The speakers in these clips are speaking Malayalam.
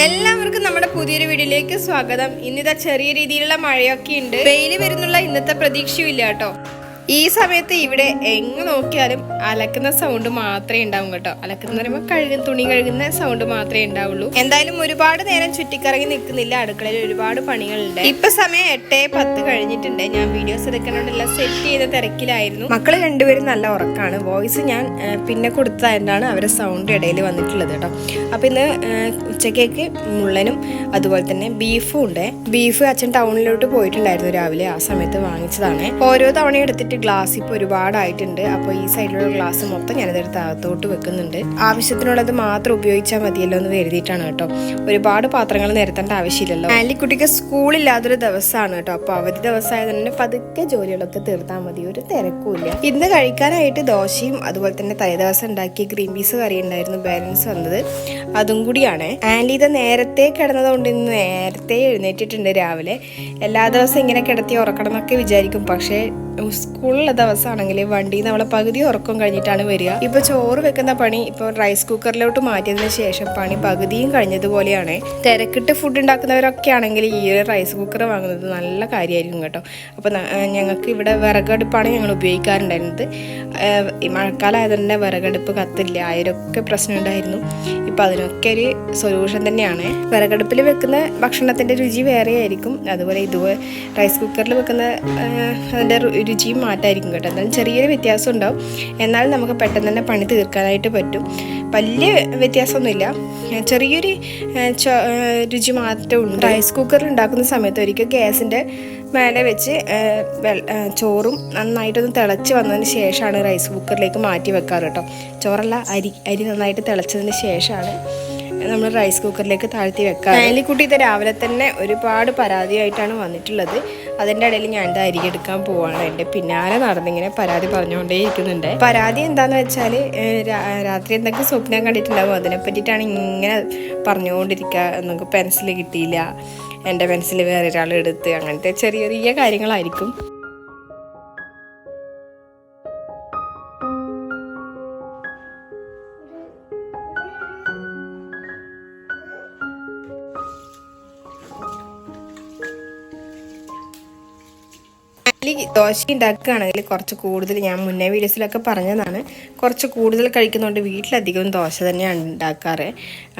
എല്ലാവർക്കും നമ്മുടെ പുതിയൊരു വീഡിയോയിലേക്ക് സ്വാഗതം. ഇന്നിതാ ചെറിയ രീതിയിലുള്ള മഴയൊക്കെ ഉണ്ട്. വെയിൽ വരുന്നുള്ള ഇന്നത്തെ പ്രതീക്ഷയും ഇല്ല കേട്ടോ. ഈ സമയത്ത് ഇവിടെ എങ്ങ് നോക്കിയാലും അലക്കുന്ന സൗണ്ട് മാത്രമേ ഉണ്ടാവും കേട്ടോ. അലക്കുന്ന പറയുമ്പോൾ കഴുകുന്ന തുണി കഴുകുന്ന സൗണ്ട് മാത്രമേ ഉണ്ടാവുള്ളൂ. എന്തായാലും ഒരുപാട് നേരം ചുറ്റിക്കറങ്ങി നിൽക്കുന്നില്ല. അടുക്കളയിൽ ഒരുപാട് പണികളുണ്ട്. ഇപ്പൊ സമയം എട്ടേ പത്ത് കഴിഞ്ഞിട്ടുണ്ട്. ഞാൻ വീഡിയോസ് എടുക്കണോണ്ടെല്ലാം സെറ്റ് ചെയ്ത തിരക്കിലായിരുന്നു. മക്കൾ രണ്ടുപേരും നല്ല ഉറക്കാണ്. വോയിസ് ഞാൻ പിന്നെ കൊടുത്തതായിട്ടാണ് അവരെ സൗണ്ട് ഇടയിൽ വന്നിട്ടുള്ളത് കേട്ടോ. അപ്പൊ ഇന്ന് ഉച്ചക്കേക്ക് മുള്ളനും അതുപോലെ തന്നെ ബീഫും ഉണ്ട്. ബീഫ് അച്ഛൻ ടൗണിലോട്ട് പോയിട്ടുണ്ടായിരുന്നു രാവിലെ. ആ സമയത്ത് വാങ്ങിച്ചതാണ്. ഓരോ തവണ എടുത്തിട്ട് ഗ്ലാസ് ഇപ്പോൾ ഒരുപാടായിട്ടുണ്ട്. അപ്പോൾ ഈ സൈഡിലുള്ള ഗ്ലാസ് മൊത്തം ഞാനിതെടുത്ത് അകത്തോട്ട് വെക്കുന്നുണ്ട്. ആവശ്യത്തിനുള്ളത് മാത്രം ഉപയോഗിച്ചാൽ മതിയല്ലോ എന്ന് കരുതിയിട്ടാണ് കേട്ടോ. ഒരുപാട് പാത്രങ്ങൾ നിരത്തേണ്ട ആവശ്യമില്ലല്ലോ. ആലിക്കുട്ടിക്ക് സ്കൂളില്ലാത്തൊരു ദിവസമാണ് കേട്ടോ. അപ്പോൾ അവധി ദിവസമായത് തന്നെ പതുക്കെ ജോലികളൊക്കെ തീർത്താൽ മതി. ഒരു തിരക്കുമില്ല ഇന്ന് കഴിക്കാനായിട്ട് ദോശയും അതുപോലെ തന്നെ തലേദിവസം ഉണ്ടാക്കിയ ഗ്രീൻ പീസ് കറി ഉണ്ടായിരുന്നു ബാലൻസ് വന്നത്. അതും കൂടിയാണ്. ആൻഡി ഇത് നേരത്തെ കിടന്നതുകൊണ്ട് ഇന്ന് നേരത്തെ എഴുന്നേറ്റിട്ടുണ്ട് രാവിലെ. എല്ലാ ദിവസവും ഇങ്ങനെ കിടത്തി ഉറക്കണം എന്നൊക്കെ വിചാരിക്കും. പക്ഷേ സ്കൂളിലെ ദിവസമാണെങ്കിൽ വണ്ടി നമ്മളെ പകുതി ഉറക്കം കഴിഞ്ഞിട്ടാണ് വരിക. ഇപ്പൊ ചോറ് വെക്കുന്ന പണി ഇപ്പൊ റൈസ് കുക്കറിലോട്ട് മാറ്റിയതിനു ശേഷം പണി പകുതിയും കഴിഞ്ഞതുപോലെയാണ്. തിരക്കിട്ട് ഫുഡ് ഉണ്ടാക്കുന്നവരൊക്കെ ആണെങ്കിൽ ഈ ഒരു റൈസ് കുക്കർ വാങ്ങുന്നത് നല്ല കാര്യമായിരിക്കും കേട്ടോ. അപ്പോൾ ഞങ്ങൾക്ക് ഇവിടെ വിറകടുപ്പാണ് ഞങ്ങൾ ഉപയോഗിക്കാറുണ്ടായിരുന്നത്. മഴക്കാലമായത് തന്നെ വിറകടുപ്പ് കത്തില്ല. അതിനൊക്കെ പ്രശ്നം ഉണ്ടായിരുന്നു. ഇപ്പം അതിനൊക്കെ ഒരു സൊല്യൂഷൻ തന്നെയാണ്. വിറകടുപ്പിൽ വെക്കുന്ന ഭക്ഷണത്തിന്റെ രുചി വേറെ ആയിരിക്കും അതുപോലെ ഇതുപോലെ റൈസ് കുക്കറിൽ വെക്കുന്ന അതിന്റെ രുചിയും മാറ്റായിരിക്കും കേട്ടോ. എന്നാലും ചെറിയൊരു വ്യത്യാസം ഉണ്ടാവും എന്നാൽ നമുക്ക് പെട്ടെന്ന് തന്നെ പണി തീർക്കാനായിട്ട് പറ്റും. വലിയ വ്യത്യാസമൊന്നുമില്ല. ചെറിയൊരു രുചി മാറ്റം ഉണ്ട് റൈസ് കുക്കർ ഉണ്ടാക്കുന്ന സമയത്ത് ഒരിക്കൽ ഗ്യാസിന്റെ മേലെ വെച്ച് ചോറും നന്നായിട്ടൊന്ന് തിളച്ച് വന്നതിന് ശേഷമാണ് റൈസ് കുക്കറിലേക്ക് മാറ്റി വെക്കാറ് കേട്ടോ. ചോറല്ല അരി അരി നന്നായിട്ട് തിളച്ചതിന് ശേഷമാണ് നമ്മൾ റൈസ് കുക്കറിലേക്ക് താഴ്ത്തി വെക്കാം കുട്ടി ഇത് രാവിലെ തന്നെ ഒരുപാട് പരാതിയായിട്ടാണ് വന്നിട്ടുള്ളത്. അതിന്റെ ഇടയിൽ ഞാൻ ഇത് അരി എടുക്കാൻ പോവാണ്. എന്റെ പിന്നാലെ നടന്നിങ്ങനെ പരാതി പറഞ്ഞുകൊണ്ടേ ഇരിക്കുന്നുണ്ട് പരാതി എന്താന്ന് വെച്ചാൽ രാത്രി എന്തൊക്കെ സ്വപ്നം കണ്ടിട്ടുണ്ടാവും? അതിനെ പറ്റിയിട്ടാണ് ഇങ്ങനെ പറഞ്ഞുകൊണ്ടിരിക്കുക നമുക്ക് പെൻസിൽ കിട്ടിയില്ല. എന്റെ പെൻസിൽ വേറെ ഒരാൾ എടുത്ത് അങ്ങനത്തെ ചെറിയ ചെറിയ കാര്യങ്ങളായിരിക്കും. ഈ ദോശ ഉണ്ടാക്കുകയാണെങ്കിൽ കുറച്ച് കൂടുതൽ ഞാൻ മുന്നേ വീഡിയോസിലൊക്കെ പറഞ്ഞതാണ്. കുറച്ച് കൂടുതൽ കഴിക്കുന്നതുകൊണ്ട് വീട്ടിലധികം ദോശ തന്നെയാണ് ഉണ്ടാക്കാറ്.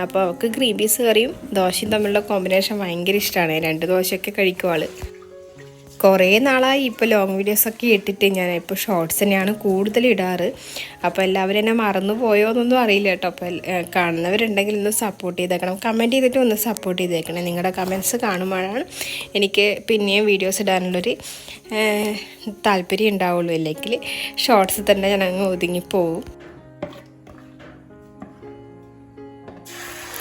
അപ്പോൾ അവൾക്ക് ഗ്രീൻ പീസ് കറിയും ദോശയും തമ്മിലുള്ള കോമ്പിനേഷൻ ഭയങ്കര ഇഷ്ടമാണ് രണ്ട് ദോശയൊക്കെ കഴിക്കും ആൾ. കുറേ നാളായി ഇപ്പോൾ ലോങ് വീഡിയോസൊക്കെ ഇട്ടിട്ട് ഞാൻ ഇപ്പോൾ ഷോർട്സ് തന്നെയാണ് കൂടുതൽ ഇടാറ്. അപ്പോൾ എല്ലാവരും എന്നെ മറന്നു പോയോ എന്നൊന്നും അറിയില്ല കേട്ടോ. അപ്പോൾ കാണുന്നവരുണ്ടെങ്കിൽ ഒന്ന് സപ്പോർട്ട് ചെയ്തേക്കണം. കമന്റ് ചെയ്തിട്ട് ഒന്ന് സപ്പോർട്ട് ചെയ്തേക്കണം. നിങ്ങളുടെ കമന്റ്സ് കാണുമ്പോഴാണ് എനിക്ക് പിന്നെയും വീഡിയോസ് ഇടാനുള്ളൊരു താല്പര്യം ഉണ്ടാവുള്ളൂ. അല്ലെങ്കിൽ ഷോർട്സ് തന്നെ ഞാൻ അങ്ങ് ഒതുങ്ങിപ്പോവും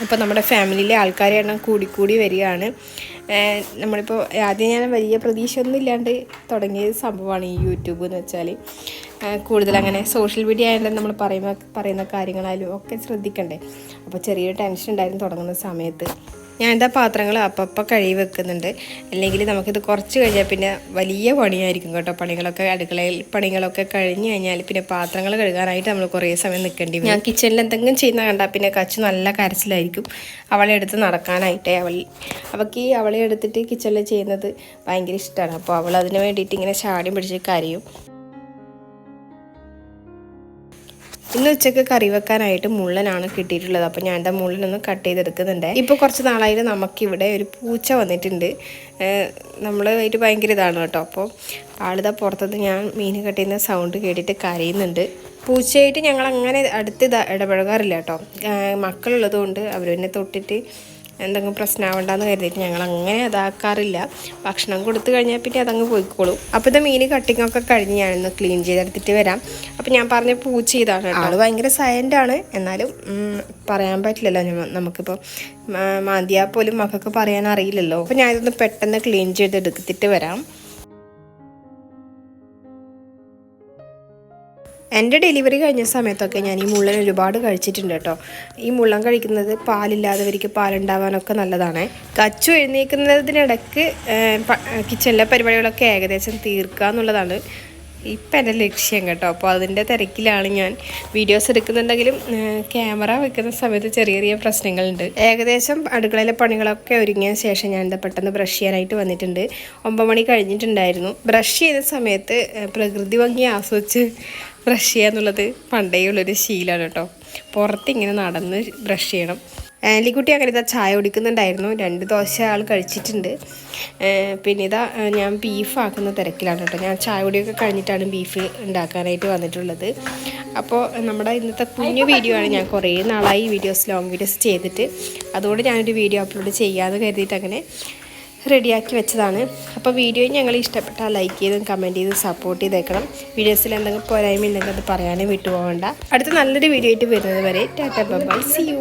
അപ്പോൾ നമ്മുടെ ഫാമിലിയിലെ ആൾക്കാരെ എണ്ണം കൂടിക്കൂടി വരികയാണ്. നമ്മളിപ്പോൾ ആദ്യം ഞാൻ വലിയ പ്രതീക്ഷയൊന്നും ഇല്ലാണ്ട് തുടങ്ങിയ സംഭവമാണ് ഈ യൂട്യൂബ് എന്ന് വെച്ചാൽ. കൂടുതൽ അങ്ങനെ സോഷ്യൽ മീഡിയ ആയതുകൊണ്ട് നമ്മൾ പറയുന്ന പറയുന്ന കാര്യങ്ങളായാലും ഒക്കെ ശ്രദ്ധിക്കണ്ടേ. അപ്പോൾ ചെറിയൊരു ടെൻഷൻ ഉണ്ടായിരുന്നു തുടങ്ങുന്ന സമയത്ത്. ഞാൻ എന്താ പാത്രങ്ങൾ അപ്പപ്പം കഴുകി വെക്കുന്നുണ്ട്. അല്ലെങ്കിൽ നമുക്കിത് കുറച്ച് കഴിഞ്ഞാൽ പിന്നെ വലിയ പണിയായിരിക്കും കേട്ടോ പണികളൊക്കെ. അടുക്കളയിൽ പണികളൊക്കെ കഴിഞ്ഞ് കഴിഞ്ഞാൽ പിന്നെ പാത്രങ്ങൾ കഴുകാനായിട്ട് നമ്മൾ കുറേ സമയം നിൽക്കേണ്ടി വരും. ഞാൻ കിച്ചണിൽ എന്തെങ്കിലും ചെയ്യുന്ന കണ്ടാൽ പിന്നെ കച്ചു നല്ല കരച്ചിലായിരിക്കും. അവളെ എടുത്ത് നടക്കാനായിട്ടേ അവൾ അവൾക്ക് ഈ അവളെ എടുത്തിട്ട് കിച്ചണിൽ ചെയ്യുന്നത് ഭയങ്കര ഇഷ്ടമാണ്. അപ്പോൾ അവൾ അതിന് വേണ്ടിയിട്ട് ഇങ്ങനെ ചാടി പിടിച്ച് കരയും. ഇന്ന് ഉച്ചയ്ക്ക് കറി വെക്കാനായിട്ട് മുള്ളനാണ് കിട്ടിയിട്ടുള്ളത്. അപ്പോൾ ഞാൻ എന്താ മുള്ളനൊന്ന് കട്ട് ചെയ്തെടുക്കുന്നുണ്ട്. ഇപ്പോൾ കുറച്ച് നാളായിട്ട് നമുക്കിവിടെ ഒരു പൂച്ച വന്നിട്ടുണ്ട്. നമ്മൾ ഒരു ഭയങ്കര ഇതാണ് കേട്ടോ. അപ്പോൾ ആളിതാ പുറത്തത് ഞാൻ മീൻ കട്ട് ചെയ്യുന്ന സൗണ്ട് കേട്ടിട്ട് കരയുന്നുണ്ട്. പൂച്ചയായിട്ട് ഞങ്ങൾ അങ്ങനെ അടുത്ത് ഇടപഴകാറില്ല കേട്ടോ. മക്കളുള്ളത് കൊണ്ട് തൊട്ടിട്ട് എന്തെങ്കിലും പ്രശ്നമാവണ്ടെന്ന് കരുതിയിട്ട് ഞങ്ങൾ അങ്ങനെ അതാക്കാറില്ല ഭക്ഷണം കൊടുത്തു കഴിഞ്ഞാൽ പിന്നെ അതങ്ങ് പോയിക്കോളും. അപ്പോൾ ഇത് മീൻ കട്ടിങ് ഒക്കെ കഴിഞ്ഞ് ഞാനൊന്ന് ക്ലീൻ ചെയ്തെടുത്തിട്ട് വരാം. അപ്പോൾ ഞാൻ പറഞ്ഞ പൂച്ച ഇതാണ് ആൾ ഭയങ്കര സൈലന്റ് ആണ്. എന്നാലും പറയാൻ പറ്റില്ലല്ലോ നമുക്കിപ്പോൾ മാന്തിയാൽ പോലും മക്കൾക്ക് പറയാൻ അറിയില്ലല്ലോ അപ്പോൾ ഞാനിതൊന്ന് പെട്ടെന്ന് ക്ലീൻ ചെയ്തെടുത്തിട്ട് വരാം. എന്റെ ഡെലിവറി കഴിഞ്ഞ സമയത്തൊക്കെ ഞാൻ ഈ മുള്ളൻ ഒരുപാട് കഴിച്ചിട്ടുണ്ട് കേട്ടോ. ഈ മുള്ളൻ കഴിക്കുന്നത് പാലില്ലാത്തവർക്ക് പാലുണ്ടാവാനൊക്കെ നല്ലതാണ്. കച്ചു എഴുന്നേൽക്കുന്നതിനിടയ്ക്ക് കിച്ചണിലെ പരിപാടികളൊക്കെ ഏകദേശം തീർക്കുക എന്നുള്ളതാണ് ഇപ്പം എന്റെ ലക്ഷ്യം കേട്ടോ. അപ്പോൾ അതിന്റെ തിരക്കിലാണ് ഞാൻ വീഡിയോസ് എടുക്കുന്നുണ്ടെങ്കിലും ക്യാമറ വെക്കുന്ന സമയത്ത് ചെറിയ ചെറിയ പ്രശ്നങ്ങളുണ്ട്. ഏകദേശം അടുക്കളയിലെ പണികളൊക്കെ ഒരുങ്ങിയ ശേഷം ഞാൻ എന്താ പെട്ടെന്ന് ബ്രഷ് ചെയ്യാനായിട്ട് വന്നിട്ടുണ്ട്. ഒമ്പത് മണി കഴിഞ്ഞിട്ടുണ്ടായിരുന്നു. ബ്രഷ് ചെയ്യുന്ന സമയത്ത് പ്രകൃതി ഭംഗി ആസ്വദിച്ച് ബ്രഷ് ചെയ്യുക എന്നുള്ളത് പണ്ടേ ഉള്ളൊരു ശീലമാണ് കേട്ടോ പുറത്തിങ്ങനെ നടന്ന് ബ്രഷ് ചെയ്യണം. ആലിക്കുട്ടി അങ്ങനെ ഇതാ ചായ കുടിക്കുന്നുണ്ടായിരുന്നു. രണ്ട് ദോശ ആൾ കഴിച്ചിട്ടുണ്ട്. പിന്നെ ഇതാ ഞാൻ ബീഫ് ആക്കുന്ന തിരക്കിലാണ് കേട്ടോ ഞാൻ ചായ കുടിയൊക്കെ കഴിഞ്ഞിട്ടാണ് ബീഫ് ഉണ്ടാക്കാനായിട്ട് വന്നിട്ടുള്ളത്. അപ്പോൾ നമ്മുടെ ഇന്നത്തെ കുഞ്ഞു വീഡിയോ ആണ് ഞാൻ കുറേ നാളായി വീഡിയോസ് ലോങ് വീഡിയോസ് ചെയ്തിട്ട്. അതുകൊണ്ട് ഞാനൊരു വീഡിയോ അപ്ലോഡ് ചെയ്യാമെന്ന് കരുതിയിട്ട് അങ്ങനെ റെഡിയാക്കി വെച്ചതാണ്. അപ്പോൾ വീഡിയോ ഞങ്ങൾ ഇഷ്ടപ്പെട്ടാൽ ലൈക്ക് ചെയ്തും കമന്റ് ചെയ്തും സപ്പോർട്ട് ചെയ്തേക്കണം. വീഡിയോസിൽ എന്തെങ്കിലും പോരായ്മ ഉണ്ടെങ്കിൽ അത് പറയാനും വിട്ടുപോകണ്ട. അടുത്ത നല്ലൊരു വീഡിയോ ആയിട്ട് വരുന്നത് വരെ ടാറ്റ ബൈ സി യു